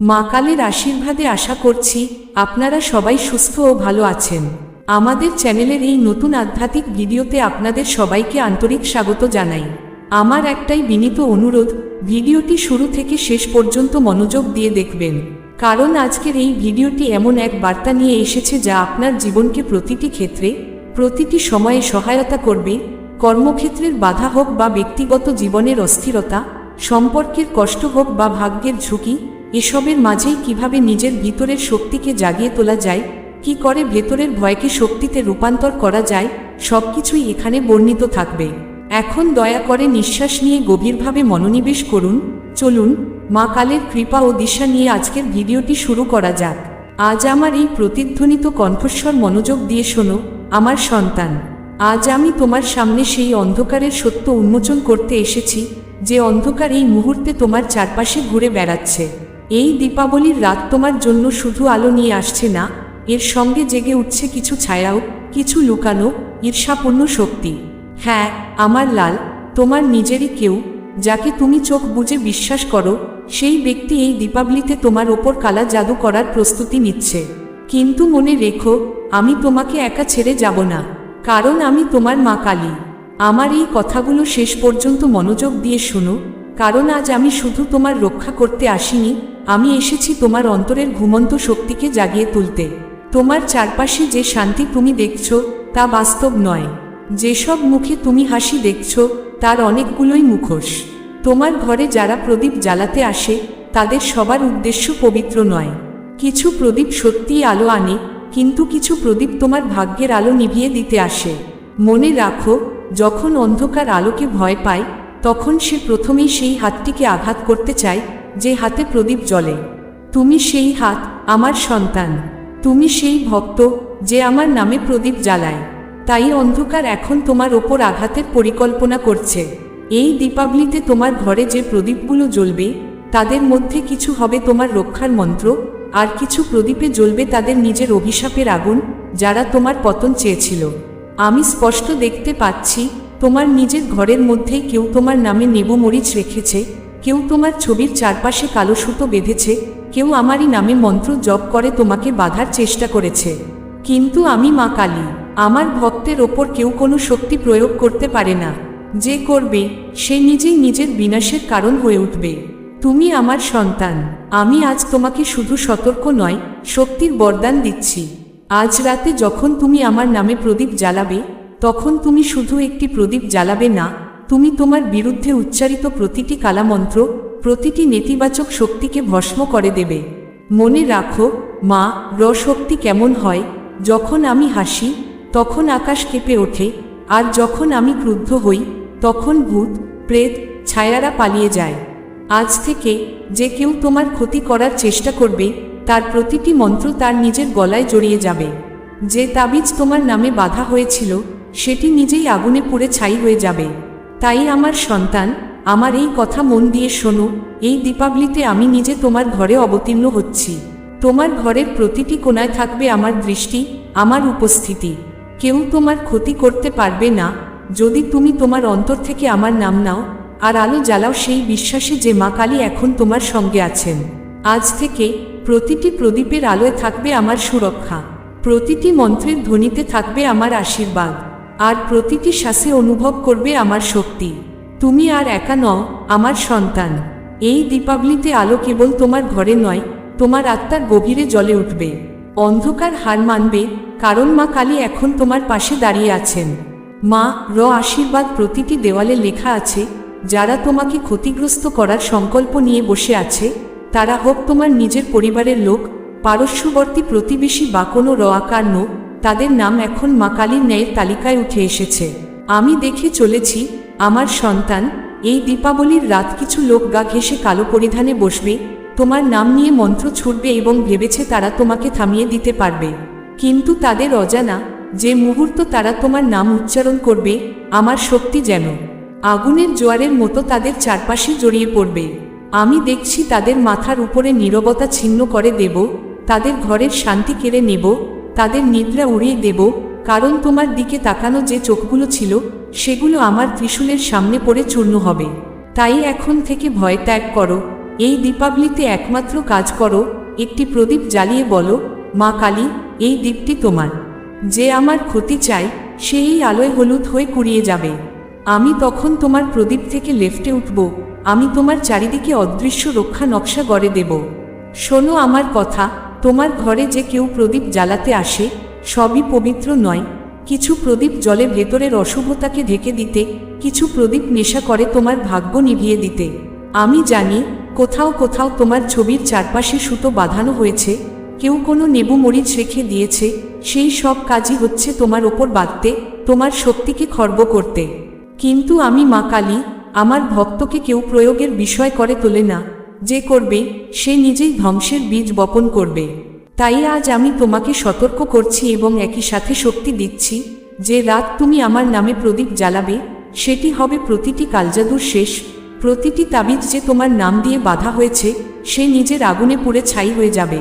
মা কালের আশীর্বাদে আশা করছি আপনারা সবাই সুস্থ ও ভালো আছেন। আমাদের চ্যানেলের এই নতুন আধ্যাত্মিক ভিডিওতে আপনাদের সবাইকে আন্তরিক স্বাগত জানাই। আমার একটাই বিনীত অনুরোধ, ভিডিওটি শুরু থেকে শেষ পর্যন্ত মনোযোগ দিয়ে দেখবেন। কারণ আজকের এই ভিডিওটি এমন এক বার্তা নিয়ে এসেছে যা আপনার জীবনকে প্রতিটি ক্ষেত্রে, প্রতিটি সময়ে সহায়তা করবে। কর্মক্ষেত্রের বাধা হোক বা ব্যক্তিগত জীবনের অস্থিরতা, সম্পর্কের কষ্ট হোক বা ভাগ্যের ঝুঁকি এসবের মাঝেই কীভাবে নিজের ভিতরের শক্তিকে জাগিয়ে তোলা যায়, কি করে ভেতরের ভয়কে শক্তিতে রূপান্তর করা যায়, সবকিছুই এখানে বর্ণিত থাকবে। এখন দয়া করে নিঃশ্বাস নিয়ে গভীরভাবে মনোনিবেশ করুন। চলুন, মা কালের কৃপা ও দিশা নিয়ে আজকের ভিডিওটি শুরু করা যাক। আজ আমার এই প্রতিধ্বনিত কণ্ঠস্বর মনোযোগ দিয়ে শোনো, আমার সন্তান। আজ আমি তোমার সামনে সেই অন্ধকারের সত্য উন্মোচন করতে এসেছি, যে অন্ধকার এই মুহূর্তে তোমার চারপাশে ঘুরে বেড়াচ্ছে। এই দীপাবলির রাত তোমার জন্য শুধু আলো নিয়ে আসছে না, এর সঙ্গে জেগে উঠছে কিছু ছায়াও, কিছু লুকানো, ঈর্ষাপূর্ণ শক্তি। হ্যাঁ আমার লাল, তোমার নিজেরই কেউ, যাকে তুমি চোখ বুজে বিশ্বাস করো, সেই ব্যক্তি এই দীপাবলিতে তোমার ওপর কালা জাদু করার প্রস্তুতি নিচ্ছে। কিন্তু মনে রেখো, আমি তোমাকে একা ছেড়ে যাব না, কারণ আমি তোমার মা কালী। আমার এই কথাগুলো শেষ পর্যন্ত মনোযোগ দিয়ে শুনো, কারণ আজ আমি শুধু তোমার রক্ষা করতে আসিনি আমি এসেছি তোমার অন্তরের ঘুমন্ত শক্তিকে জাগিয়ে তুলতে। তোমার চারপাশে যে শান্তি তুমি দেখছ, তা বাস্তব নয়। যেসব মুখে তুমি হাসি দেখছ, তার অনেকগুলোই মুখোশ। তোমার ঘরে যারা প্রদীপ জ্বালাতে আসে, তাদের সবার উদ্দেশ্য পবিত্র নয়। কিছু প্রদীপ সত্যিই আলো আনে, কিন্তু কিছু প্রদীপ তোমার ভাগ্যের আলো নিভিয়ে দিতে আসে। মনে রাখো, যখন অন্ধকার আলোকে ভয় পায়, তখন সে প্রথমেই সেই হাতটিকে আঘাত করতে চায় যে হাতে প্রদীপ জ্বলে। তুমি সেই হাত আমার সন্তান। তুমি সেই ভক্ত যে আমার নামে প্রদীপ জ্বালায়। তাই অন্ধকার এখন তোমার ওপর আঘাতের পরিকল্পনা করছে। এই দীপাবলিতে তোমার ঘরে যে প্রদীপগুলো জ্বলবে, তাদের মধ্যে কিছু হবে তোমার রক্ষার মন্ত্র, আর কিছু প্রদীপে জ্বলবে তাদের নিজের অভিশাপের আগুন, যারা তোমার পতন চেয়েছিল। আমি স্পষ্ট দেখতে পাচ্ছি, তোমার নিজের ঘরের মধ্যেই কেউ তোমার নামে নেবু মরিচ রেখেছে কেউ তোমার ছবির চারপাশে কালো সুতো বেঁধেছে, কেউ আমারই নামে মন্ত্র জপ করে তোমাকে বাধার চেষ্টা করেছে। কিন্তু আমি মা কালী, আমার ভক্তের ওপর কেউ কোনো শক্তি প্রয়োগ করতে পারে না। যে করবে, সে নিজেই নিজের বিনাশের কারণ হয়ে উঠবে। তুমি আমার সন্তান, আমি আজ তোমাকে শুধু সতর্ক নয়, শক্তির বরদান দিচ্ছি। আজ রাতে যখন তুমি আমার নামে প্রদীপ জ্বালাবে, তখন তুমি শুধু একটি প্রদীপ জ্বালাবে না তুমি তোমার বিরুদ্ধে উচ্চারিত প্রতিটি কালামন্ত্র, প্রতিটি নেতিবাচক শক্তিকে ভস্ম করে দেবে। মনে রাখো, মা, র শক্তি কেমন হয়? যখন আমি হাসি, তখন আকাশ কেঁপে ওঠে, আর যখন আমি ক্রুদ্ধ হই, তখন ভূত, প্রেত, ছায়ারা পালিয়ে যায়। আজ থেকে যে কেউ তোমার ক্ষতি করার চেষ্টা করবে, তার প্রতিটি মন্ত্র তার নিজের গলায় জড়িয়ে যাবে। যে তাবিজ তোমার নামে বাধা হয়েছিল, সেটি নিজেই আগুনে পুড়ে ছাই হয়ে যাবে। তাই আমার সন্তান, আমার এই কথা মন দিয়ে শোনো, এই দীপাবলিতে আমি নিজে তোমার ঘরে অবতীর্ণ হচ্ছি। তোমার ঘরের প্রতিটি কোনায় থাকবে আমার দৃষ্টি, আমার উপস্থিতি। কেউ তোমার ক্ষতি করতে পারবে না, যদি তুমি তোমার অন্তর থেকে আমার নাম নাও, আর আলো জ্বালাও সেই বিশ্বাসে যে মা কালী এখন তোমার সঙ্গে আছেন। আজ থেকে প্রতিটি প্রদীপের আলোয় থাকবে আমার সুরক্ষা, প্রতিটি মন্ত্রের ধ্বনিতে থাকবে আমার আশীর্বাদ। আর প্রতিটি শ্বাসে অনুভব করবে আমার শক্তি। তুমি আর একা নও, আমার সন্তান। এই দীপাবলিতে আলো কেবল তোমার ঘরে নয়, তোমার আত্মার গভীরে জ্বলে উঠবে। অন্ধকার হার মানবে, কারণ মা কালী এখন তোমার পাশে দাঁড়িয়ে আছেন। মা, র আশীর্বাদ প্রতিটি দেওয়ালে লেখা আছে, যারা তোমাকে ক্ষতিগ্রস্ত করার সংকল্প নিয়ে বসে আছে, তারা হোক তোমার নিজের পরিবারের লোক, পারস্যবর্তী প্রতিবেশী বা কোনো র আকার নো তাদের নাম এখন মা কালীর ন্যায়ের তালিকায় উঠে এসেছে। আমি দেখে চলেছি, আমার সন্তান, এই দীপাবলির রাত কিছু লোক গা ঘেসে কালো পরিধানে বসবে, তোমার নাম নিয়ে মন্ত্র ছুটবে এবং ভেবেছে তারা তোমাকে থামিয়ে দিতে পারবে। কিন্তু তাদের অজানা, যে মুহূর্ত তারা তোমার নাম উচ্চারণ করবে, আমার শক্তি যেন আগুনের জোয়ারের মতো তাদের চারপাশে জড়িয়ে পড়বে। আমি দেখছি তাদের মাথার উপরে নীরবতা ছিন্ন করে দেব, তাদের ঘরের শান্তি কেড়ে নেব তাদের নিদ্রা উড়িয়ে দেব, কারণ তোমার দিকে তাকানো যে চোখগুলো ছিল, সেগুলো আমার ত্রিশূলের সামনে পড়ে চূর্ণ হবে। তাই এখন থেকে ভয় ত্যাগ করো। এই দীপাবলিতে একমাত্র কাজ করো, একটি প্রদীপ জ্বালিয়ে বলো, মা কালী, এই দ্বীপটি তোমার। যে আমার ক্ষতি চায় সে এই আলোয় হলুদ হয়ে কুড়িয়ে যাবে। আমি তখন তোমার প্রদীপ থেকে লেফটে উঠব, আমি তোমার চারিদিকে অদৃশ্য রক্ষা নকশা গড়ে দেব। শোনো আমার কথা তোমার ঘরে যে কেউ প্রদীপ জ্বালাতে আসে, সবই পবিত্র নয়। কিছু প্রদীপ জলে ভেতরের অশুভতাকে ঢেকে দিতে, কিছু প্রদীপ নেশা করে তোমার ভাগ্য নিভিয়ে দিতে। আমি জানি, কোথাও কোথাও তোমার ছবির চারপাশে সুতো বাঁধানো হয়েছে, কেউ কোনো নেবু মরিচ রেখে দিয়েছে, সেই সব কাজই হচ্ছে তোমার ওপর বাঁধতে, তোমার শক্তিকে খর্ব করতে। কিন্তু আমি মা কালী, আমার ভক্তকে কেউ প্রয়োগের বিষয় করে তোলে না। যে করবে, সে নিজেই ধ্বংসের বীজ বপন করবে। তাই আজ আমি তোমাকে সতর্ক করছি এবং একই সাথে শক্তি দিচ্ছি, যে রাত তুমি আমার নামে প্রদীপ জ্বালাবে, সেটি হবে প্রতিটি কালজাদুর শেষ, প্রতিটি তাবিজ যে তোমার নাম দিয়ে বাধা হয়েছে, সে নিজের আগুনে পুড়ে ছাই হয়ে যাবে।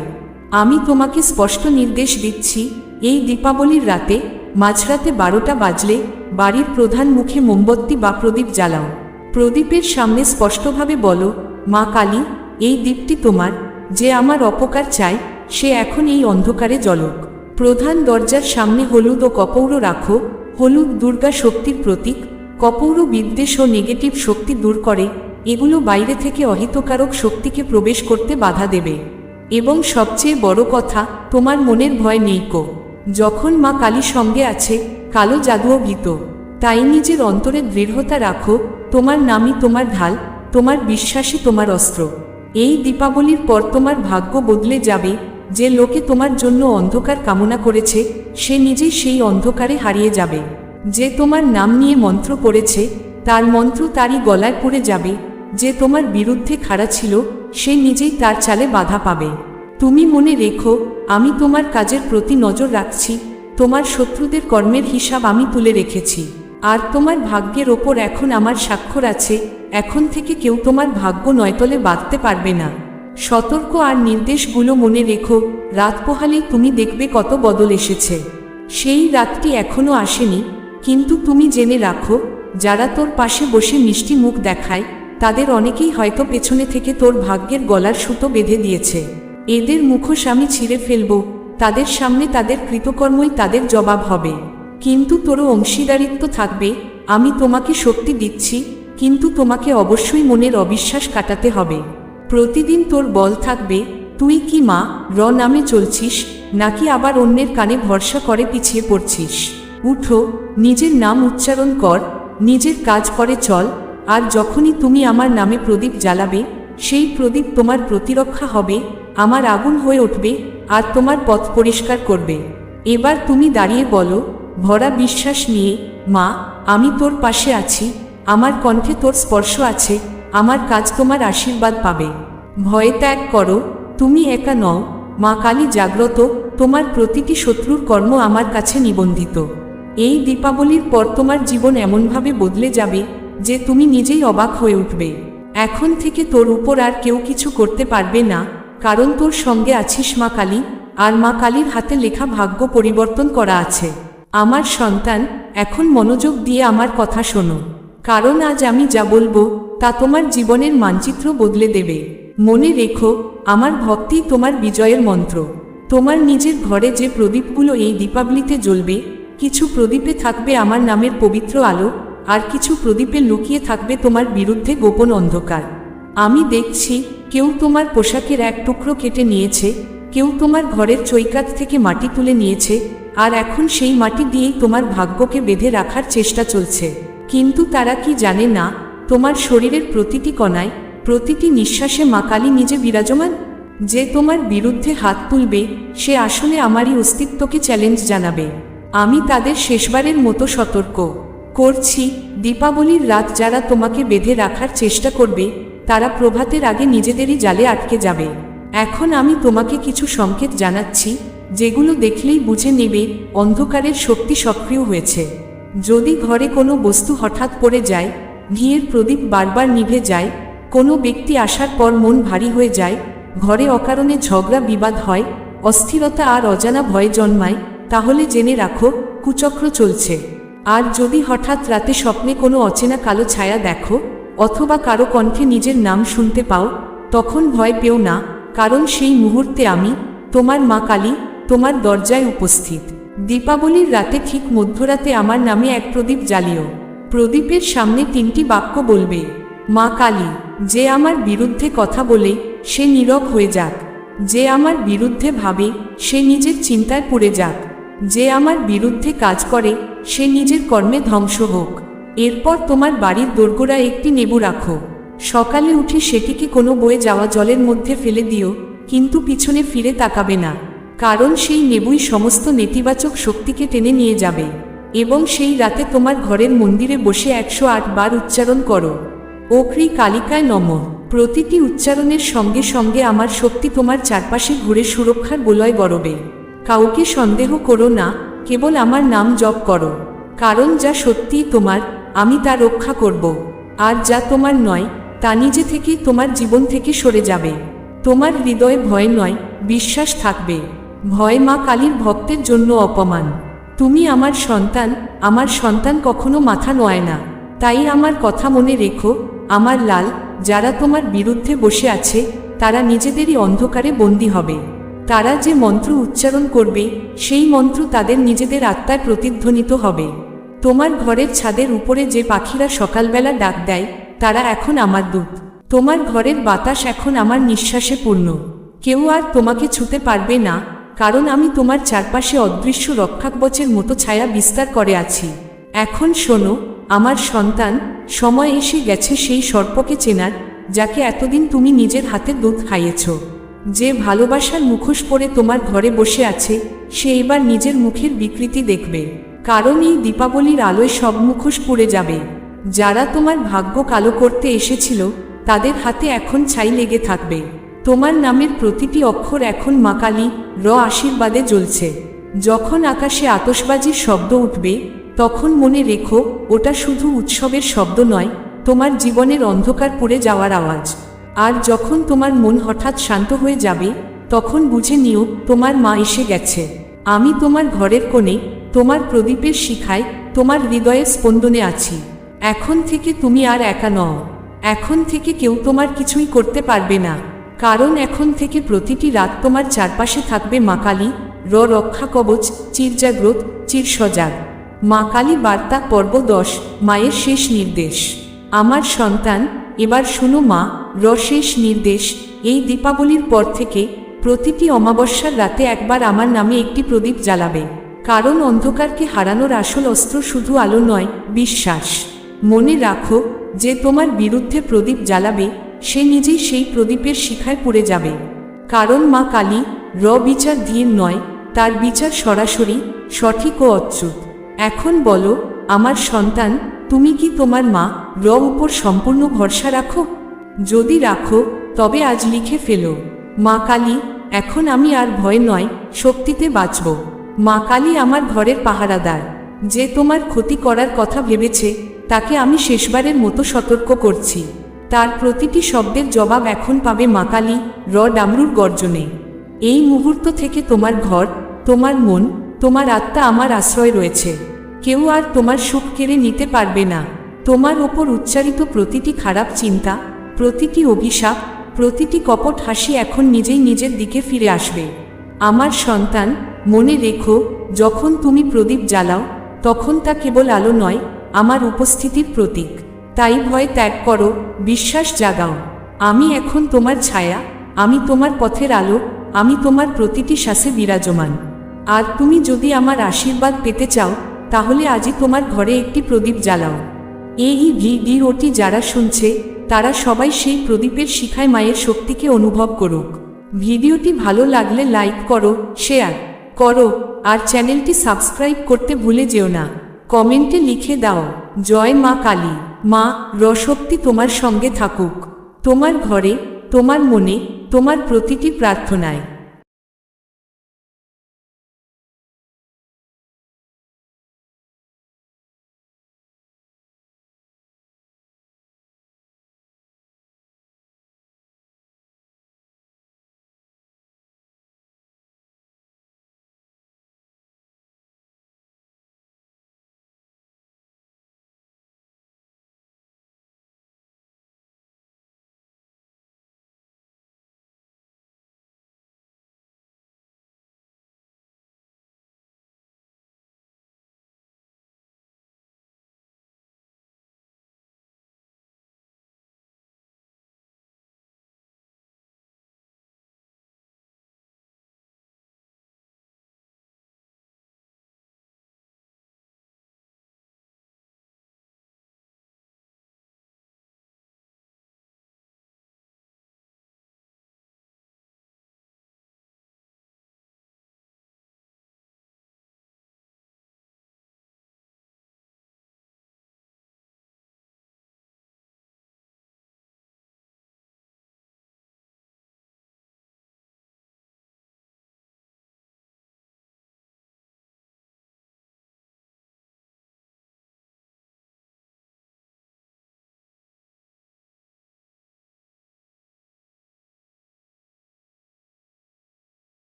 আমি তোমাকে স্পষ্ট নির্দেশ দিচ্ছি, এই দীপাবলির রাতে, মাঝরাতে বারোটা বাজলে, বাড়ির প্রধান মুখে মোমবত্তি বা প্রদীপ জ্বালাও। প্রদীপের সামনে স্পষ্টভাবে বলো মা কালী, এই দ্বীপটি তোমার। যে আমার অপকার চায়, সে এখন এই অন্ধকারে জলক প্রধান দরজার সামনে হলুদ ও কপৌর রাখো। হলুদ দুর্গা শক্তির প্রতীক। কপৌর বিদ্বেষ ও নেগেটিভ শক্তি দূর করে। এগুলো বাইরে থেকে অহিতকারক শক্তিকে প্রবেশ করতে বাধা দেবে। এবং সবচেয়ে বড় কথা, তোমার মনের ভয় নেই কো। যখন মা কালী সঙ্গে আছে, কালো জাদুও ভীত। তাই নিজের অন্তরে দৃঢ়তা রাখো। তোমার নামই তোমার ঢাল। তোমার বিশ্বাসই তোমার অস্ত্র। এই দীপাবলির পর তোমার ভাগ্য বদলে যাবে, যে লোকে তোমার জন্য অন্ধকার কামনা করেছে, সে নিজেই সেই অন্ধকারে হারিয়ে যাবে। যে তোমার নাম নিয়ে মন্ত্র পড়েছে তার মন্ত্র তারই গলায় পড়ে যাবে। যে তোমার বিরুদ্ধে খাড়া ছিল, সে নিজেই তার চালে বাধা পাবে। তুমি মনে রেখো, আমি তোমার কাজের প্রতি নজর রাখছি, তোমার শত্রুদের কর্মের হিসাব আমি তুলে রেখেছি। আর তোমার ভাগ্যের ওপর এখন আমার স্বাক্ষর আছে, এখন থেকে কেউ তোমার ভাগ্য নয়তলে বাঁধতে পারবে না। সতর্ক আর নির্দেশগুলো মনে রেখো, রাত পোহালেই তুমি দেখবে কত বদল এসেছে। সেই রাতটি এখনও আসেনি, কিন্তু তুমি জেনে রাখো, যারা তোর পাশে বসে মিষ্টি মুখ দেখায়, তাদের অনেকেই হয়তো পেছনে থেকে তোর ভাগ্যের গলার সুতো বেঁধে দিয়েছে। এদের মুখোশ আমি ছিঁড়ে ফেলব, তাদের সামনে তাদের কৃতকর্মই তাদের জবাব হবে। কিন্তু তোরও অংশীদারিত্ব থাকবে, আমি তোমাকে শক্তি দিচ্ছি, কিন্তু তোমাকে অবশ্যই মনের অবিশ্বাস কাটাতে হবে। প্রতিদিন তোর বল থাকবে, তুই কি মা, র নামে চলছিস, নাকি আবার অন্যের কানে ভরসা করে পিছিয়ে পড়ছিস? উঠো, নিজের নাম উচ্চারণ কর, নিজের কাজ করে চল, আর যখনই তুমি আমার নামে প্রদীপ জ্বালাবে, সেই প্রদীপ তোমার প্রতিরক্ষা হবে, আমার আগুন হয়ে উঠবে, আর তোমার পথ পরিষ্কার করবে। এবার তুমি দাঁড়িয়ে বলো ভরা বিশ্বাস নিয়ে, মা, আমি তোর পাশে আছি, আমার কণ্ঠে তোর স্পর্শ আছে, আমার কাজ তোমার আশীর্বাদ পাবে। ভয় ত্যাগ করো, তুমি একা নও, মা কালী জাগ্রত, তোমার প্রতিটি শত্রুর কর্ম আমার কাছে নিবন্ধিত। এই দীপাবলির পর তোমার জীবন এমনভাবে বদলে যাবে, যে তুমি নিজেই অবাক হয়ে উঠবে। এখন থেকে তোর উপর আর কেউ কিছু করতে পারবে না, কারণ তোর সঙ্গে আছিস মা কালী, আর মা কালীর হাতে লেখা ভাগ্য পরিবর্তন করা আছে। আমার সন্তান, এখন মনোযোগ দিয়ে আমার কথা শোনো। কারণ আজ আমি যা বলব, তা তোমার জীবনের মানচিত্র বদলে দেবে। মনে রেখো, আমার ভক্তি তোমার বিজয়ের মন্ত্র। তোমার নিজের ঘরে যে প্রদীপগুলো এই দীপাবলিতে জ্বলবে, কিছু প্রদীপে থাকবে আমার নামের পবিত্র আলো, আর কিছু প্রদীপে লুকিয়ে থাকবে তোমার বিরুদ্ধে গোপন অন্ধকার। আমি দেখছি, কেউ তোমার পোশাকের এক টুকরো কেটে নিয়েছে, কেউ তোমার ঘরের চৈকাত থেকে মাটি তুলে নিয়েছে আর এখন সেই মাটি দিয়েই তোমার ভাগ্যকে বেঁধে রাখার চেষ্টা চলছে। কিন্তু তারা কি জানে না, তোমার শরীরের প্রতিটি কণায়, প্রতিটি নিঃশ্বাসে মা কালী নিজে বিরাজমান? যে তোমার বিরুদ্ধে হাত তুলবে, সে আসলে আমারই অস্তিত্বকে চ্যালেঞ্জ জানাবে। আমি তাদের শেষবারের মতো সতর্ক। করছি, দীপাবলির রাত যারা তোমাকে বেঁধে রাখার চেষ্টা করবে, তারা প্রভাতের আগে নিজেদেরই জালে আটকে যাবে। এখন আমি তোমাকে কিছু সংকেত জানাচ্ছি যেগুলো দেখলেই বুঝে নেবে, অন্ধকারের শক্তি সক্রিয় হয়েছে। যদি ঘরে কোনো বস্তু হঠাৎ পড়ে যায়, ঘিয়ের প্রদীপ বারবার নিভে যায়, কোনো ব্যক্তি আসার পর মন ভারী হয়ে যায়, ঘরে অকারণে ঝগড়া বিবাদ হয়, অস্থিরতা আর অজানা ভয় জন্মায়, তাহলে জেনে রাখো, কুচক্র চলছে। আর যদি হঠাৎ রাতে স্বপ্নে কোনো অচেনা কালো ছায়া দেখো, অথবা কারও কণ্ঠে নিজের নাম শুনতে পাও, তখন ভয় পেও না, কারণ সেই মুহূর্তে আমি, তোমার মা কালী তোমার দরজায় উপস্থিত। দীপাবলির রাতে ঠিক মধ্যরাতে আমার নামে এক প্রদীপ জ্বালিও। প্রদীপের সামনে তিনটি বাক্য বলবে, মা কালী, যে আমার বিরুদ্ধে কথা বলে, সে নীরব হয়ে যাক। যে আমার বিরুদ্ধে ভাবে, সে নিজের চিন্তায় পড়ে যাক। যে আমার বিরুদ্ধে কাজ করে, সে নিজের কর্মে ধ্বংস হোক। এরপর তোমার বাড়ির দোরগোড়ায় একটি নেবু রাখো। সকালে উঠে সেটিকে কোনো বয়ে যাওয়া জলের মধ্যে ফেলে দিও, কিন্তু পিছনে ফিরে তাকাবে না। কারণ সেই নেবুই সমস্ত নেতিবাচক শক্তিকে টেনে নিয়ে যাবে। এবং সেই রাতে তোমার ঘরের মন্দিরে বসে একশো আট বার উচ্চারণ করো। ওক্রি কালিকায় নম। প্রতিটি উচ্চারণের সঙ্গে সঙ্গে আমার শক্তি তোমার চারপাশে ঘুরে সুরক্ষার বলয় গড়বে। কাউকে সন্দেহ করো না, কেবল আমার নাম জপ করো। কারণ যা সত্যিই তোমার, আমি তা রক্ষা করব। আর যা তোমার নয়, তা নিজে থেকেই তোমার জীবন থেকে সরে যাবে। তোমার হৃদয়ে ভয় নয়, বিশ্বাস থাকবে। ভয় মা কালীর ভক্তের জন্য অপমান। তুমি আমার সন্তান আমার সন্তান কখনো মাথা নোয় না। তাই আমার কথা মনে রেখো, আমার লাল, যারা তোমার বিরুদ্ধে বসে আছে, তারা নিজেদেরই অন্ধকারে বন্দী হবে। তারা যে মন্ত্র উচ্চারণ করবে, সেই মন্ত্র তাদের নিজেদের আত্মায় প্রতিধ্বনিত হবে। তোমার ঘরের ছাদের উপরে যে পাখিরা সকালবেলা ডাক দেয়, তারা এখন আমার দূত। তোমার ঘরের বাতাস এখন আমার নিঃশ্বাসে পূর্ণ। কেউ আর তোমাকে ছুতে পারবে না কারণ আমি তোমার চারপাশে অদৃশ্য রক্ষাকবচের মতো ছায়া বিস্তার করে আছি। এখন শোনো, আমার সন্তান সময় এসে গেছে সেই সর্পকে চেনার, যাকে এতদিন তুমি নিজের হাতে দুধ খাইয়েছ। যে ভালোবাসার মুখোশ পরে তোমার ঘরে বসে আছে, সে এবার নিজের মুখের বিকৃতি দেখবে। কারণ এই দীপাবলির আলোয় সব মুখোশ পুড়ে যাবে। যারা তোমার ভাগ্য কালো করতে এসেছিল, তাদের হাতে এখন ছাই লেগে থাকবে। তোমার নামের প্রতিটি অক্ষর এখন মাকালি, র আশীর্বাদে জ্বলছে। যখন আকাশে আতসবাজির শব্দ উঠবে, তখন মনে রেখো, ওটা শুধু উৎসবের শব্দ নয়, তোমার জীবনের অন্ধকার পড়ে যাওয়ার আওয়াজ। আর যখন তোমার মন হঠাৎ শান্ত হয়ে যাবে, তখন বুঝে নিও, তোমার মা এসে গেছে। আমি তোমার ঘরের কোণে, তোমার প্রদীপের শিখায়, তোমার হৃদয়ের স্পন্দনে আছি। এখন থেকে তুমি আর একা নও। এখন থেকে কেউ তোমার কিছুই করতে পারবে না। কারণ এখন থেকে প্রতিটি রাত তোমার চারপাশে থাকবে মা কালী, র রক্ষা কবচ চিরজাগ্রত চির সজাগ। মা কালী বার্তা পর্ব দশ, মায়ের শেষ নির্দেশ। আমার সন্তান, এবার শুনো মা, র শেষ নির্দেশ। এই দীপাবলির পর থেকে প্রতিটি অমাবস্যার রাতে একবার আমার নামে একটি প্রদীপ জ্বালাবে। কারণ অন্ধকারকে হারানোর আসল অস্ত্র শুধু আলো নয়, বিশ্বাস। মনে রাখো যে তোমার বিরুদ্ধে প্রদীপ জ্বালাবে সে নিজেই সেই প্রদীপের শিখায় পড়ে যাবে। কারণ মা কালী র বিচার ধীর নয়, তার বিচার সরাসরি সঠিক ও অচ্যুত। এখন বলো, আমার সন্তান, তুমি কি তোমার মা র উপর সম্পূর্ণ ভরসা রাখো? যদি রাখো, তবে আজ লিখে ফেলো, মা কালী, এখন আমি আর ভয় নয়, শক্তিতে বাঁচব। মা কালী আমার ঘরের পাহারাদার, যে তোমার ক্ষতি করার কথা ভেবেছে, তাকে আমি শেষবারের মতো সতর্ক করছি। তার প্রতিটি শব্দের জবাব এখন পাবে মা কালী র ডামরুর গর্জনে। এই মুহূর্ত থেকে তোমার ঘর, তোমার মন, তোমার আত্মা আমার আশ্রয় রয়েছে। কেউ আর তোমার সুখ কেড়ে নিতে পারবে না। তোমার ওপর উচ্চারিত প্রতিটি খারাপ চিন্তা, প্রতিটি অভিশাপ, প্রতিটি কপট হাসি এখন নিজেই নিজের দিকে ফিরে আসবে। আমার সন্তান, মনে রেখো, যখন তুমি প্রদীপ জ্বালাও, তখন তা কেবল আলো নয়, আমার উপস্থিতির প্রতীক। তাই ভয় ত্যাগ করো, বিশ্বাস জাগাও। আমি এখন তোমার ছায়া, আমি তোমার পথের আলো, আমি তোমার প্রতিটি শ্বাসে বিরাজমান। আর তুমি যদি আমার আশীর্বাদ পেতে চাও, তাহলে আজই তোমার ঘরে একটি প্রদীপ জ্বালাও। এই ভিডিওটি যারা শুনছে, তারা সবাই সেই প্রদীপের শিখায় মায়ের শক্তিকে অনুভব করুক। ভিডিওটি ভালো লাগলে লাইক করো, শেয়ার করো, আর চ্যানেলটি সাবস্ক্রাইব করতে ভুলে যেও না। কমেন্টে লিখে দাও, জয় মা কালী। মা রশক্তি তোমার সঙ্গে থাকুক। তোমার ঘরে তোমার মনে তোমার প্রতিটি প্রার্থনায়।